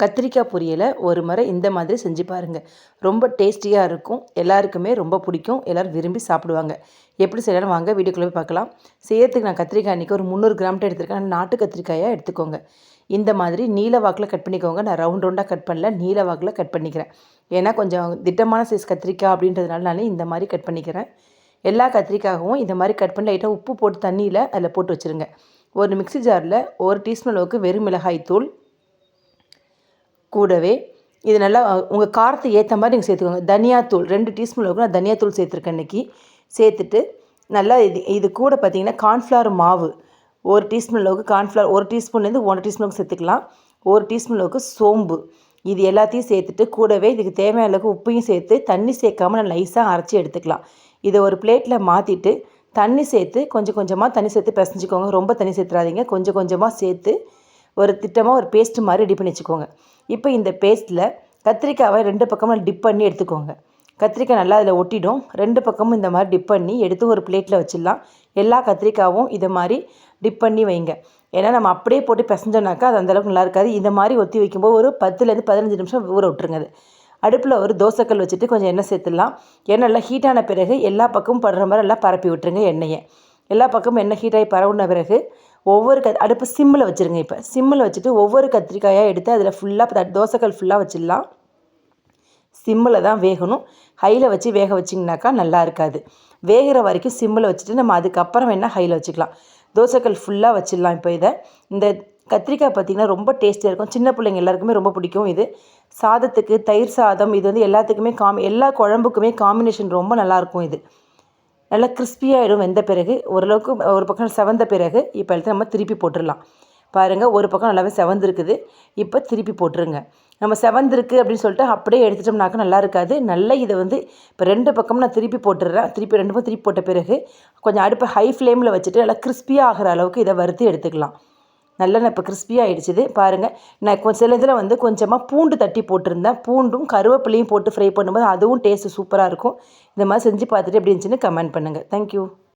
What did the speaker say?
கத்திரிக்காய் பொரியலை ஒரு முறை இந்த மாதிரி செஞ்சு பாருங்கள் ரொம்ப டேஸ்டியாக இருக்கும். எல்லாருக்குமே ரொம்ப பிடிக்கும். எல்லோரும் விரும்பி சாப்பிடுவாங்க. எப்படி செய்யலாம் வாங்க வீடியோக்குள்ளே போய் பார்க்கலாம். செய்யறதுக்கு நான் கத்திரிக்காய் இன்றைக்கி ஒரு முந்நூறு கிராம்கிட்ட எடுத்துருக்கேன். நாட்டு கத்திரிக்காயாக எடுத்துக்கோங்க. இந்த மாதிரி நீல வாக்கில் கட் பண்ணிக்கோங்க. நான் ரவுண்ட் ரவுண்டாக கட் பண்ணல. நீல வாக்கில் கட் பண்ணிக்கிறேன். ஏன்னா கொஞ்சம் திட்டமான சைஸ் கத்திரிக்காய் அப்படின்றதுனால நான் இந்த மாதிரி கட் பண்ணிக்கிறேன். எல்லா கத்திரிக்காயும் இந்த மாதிரி கட் பண்ணி லைட்டாக உப்பு போட்டு தண்ணியில் அதில் போட்டு வச்சுருங்க. ஒரு மிக்ஸி ஜாரில் ஒரு டீஸ்பூன் அளவுக்கு வெறும் மிளகாய் தூள் கூடவே இது நல்லா உங்கள் காரத்தை ஏற்ற மாதிரி நீங்கள் சேர்த்துக்கோங்க. தனியாத்தூள் ரெண்டு டீஸ்பூன் அளவுக்கு நான் தனியாத்தூள் சேர்த்துருக்கேன் இன்றைக்கி சேர்த்துட்டு நல்லா இது இது கூட பார்த்திங்கன்னா கார்ன்ஃப்ளவர் மாவு. ஒரு டீஸ்பூன் அளவுக்கு கார்ன்ஃப்ளவர் ஒரு டீஸ்பூன்லேருந்து ஒன்றரை டீஸ்பூன் அளவுக்கு சேர்த்துக்கலாம். ஒரு டீஸ்பூன் அளவுக்கு சோம்பு. இது எல்லாத்தையும் சேர்த்துட்டு கூடவே இதுக்கு தேவையான அளவுக்கு உப்பையும் சேர்த்து தண்ணி சேர்க்காமல் நான் லைஸாக அரைச்சி எடுத்துக்கலாம். இதை ஒரு பிளேட்டில் மாற்றிட்டு தண்ணி சேர்த்து கொஞ்சம் கொஞ்சமாக தண்ணி சேர்த்து பிசைஞ்சிக்கோங்க. ரொம்ப தண்ணி சேர்த்துறாதீங்க. கொஞ்சம் கொஞ்சமாக சேர்த்து ஒரு திட்டமாக ஒரு பேஸ்ட்டு மாதிரி ரெடி பண்ணி வச்சுக்கோங்க. இப்போ இந்த பேஸ்ட்டில் கத்திரிக்காவை ரெண்டு பக்கமும் டிப் பண்ணி எடுத்துக்கோங்க. கத்திரிக்காய் நல்லா அதில் ஒட்டிடும். ரெண்டு பக்கமும் இந்த மாதிரி டிப் பண்ணி எடுத்து ஒரு பிளேட்டில் வச்சிடலாம். எல்லா கத்திரிக்காவும் இதை மாதிரி டிப் பண்ணி வைங்க. ஏன்னா நம்ம அப்படியே போட்டு பிசைஞ்சோனாக்கா அது அந்தளவுக்கு நல்லா இருக்காது. இந்த மாதிரி ஒத்தி வைக்கும்போது ஒரு பத்துலேருந்து பதினஞ்சு நிமிஷம் ஊற விட்டுருங்க அது. அடுப்பில் ஒரு தோசைக்கல் வச்சுட்டு கொஞ்சம் எண்ணெய் சேர்த்துடலாம். எண்ணெய் நல்லா ஹீட்டான பிறகு எல்லா பக்கமும் படுற மாதிரி நல்லா பரப்பி விட்டுருங்க எண்ணெயை. எல்லா பக்கமும் எண்ணெய் ஹீட்டாகி பரவுன பிறகு ஒவ்வொரு க அடுப்பு சிம்மில் வச்சுருங்க இப்போ. சிம்மில் வச்சுட்டு ஒவ்வொரு கத்திரிக்காயாக எடுத்து அதில் ஃபுல்லாக தோசைக்கல் ஃபுல்லாக வச்சிடலாம். சிம்மில் தான் வேகணும். ஹையில் வச்சு வேக வச்சிங்கனாக்கா நல்லா இருக்காது. வேகிற வரைக்கும் சிம்மில் வச்சுட்டு நம்ம அதுக்கப்புறம் வேணால் ஹையில் வச்சுக்கலாம். தோசைக்கல் ஃபுல்லாக வச்சிடலாம் இப்போ இதை. இந்த கத்திரிக்காய் பார்த்திங்கன்னா ரொம்ப டேஸ்டியாக இருக்கும். சின்ன பிள்ளைங்க எல்லாருக்குமே ரொம்ப பிடிக்கும் இது. சாதத்துக்கு தயிர் சாதம் இது வந்து எல்லாத்துக்குமே காமி எல்லா குழம்புக்குமே காம்பினேஷன் ரொம்ப நல்லாயிருக்கும் இது. நல்லா கிறிஸ்பியாகிடும் வெந்த பிறகு. ஓரளவுக்கு ஒரு பக்கம் செவந்த பிறகு இப்போ எடுத்து நம்ம திருப்பி போட்டுடலாம். பாருங்கள் ஒரு பக்கம் நல்லாவே செவந்திருக்குது. இப்போ திருப்பி போட்டுருங்க. நம்ம செவந்திருக்கு அப்படின்னு சொல்லிட்டு அப்படியே எடுத்துட்டோம்னாக்கா நல்லா இருக்காது. நல்லா இதை வந்து இப்போ ரெண்டு பக்கமும் நான் திருப்பி போட்டுடுறேன். திருப்பி ரெண்டு பக்கம் திருப்பி போட்ட பிறகு கொஞ்சம் அடுப்பை ஹை ஃப்ளேமில் வச்சுட்டு நல்லா கிறிஸ்பியாக ஆகிற அளவுக்கு இதை வறுத்து எடுத்துக்கலாம். நல்லா நான் இப்போ கிறிஸ்பியாக ஆகிடுச்சிது பாருங்கள் நான் கொஞ்சம் சில இதில் வந்து கொஞ்சமாக பூண்டு தட்டி போட்டிருந்தேன். பூண்டும் கருவேப்பிலையும் போட்டு ஃப்ரை பண்ணும்போது அதுவும் டேஸ்ட்டு சூப்பராக இருக்கும். இந்த மாதிரி செஞ்சு பார்த்துட்டு எப்படி இருந்துச்சுன்னு கமெண்ட் பண்ணுங்கள் தேங்க்யூ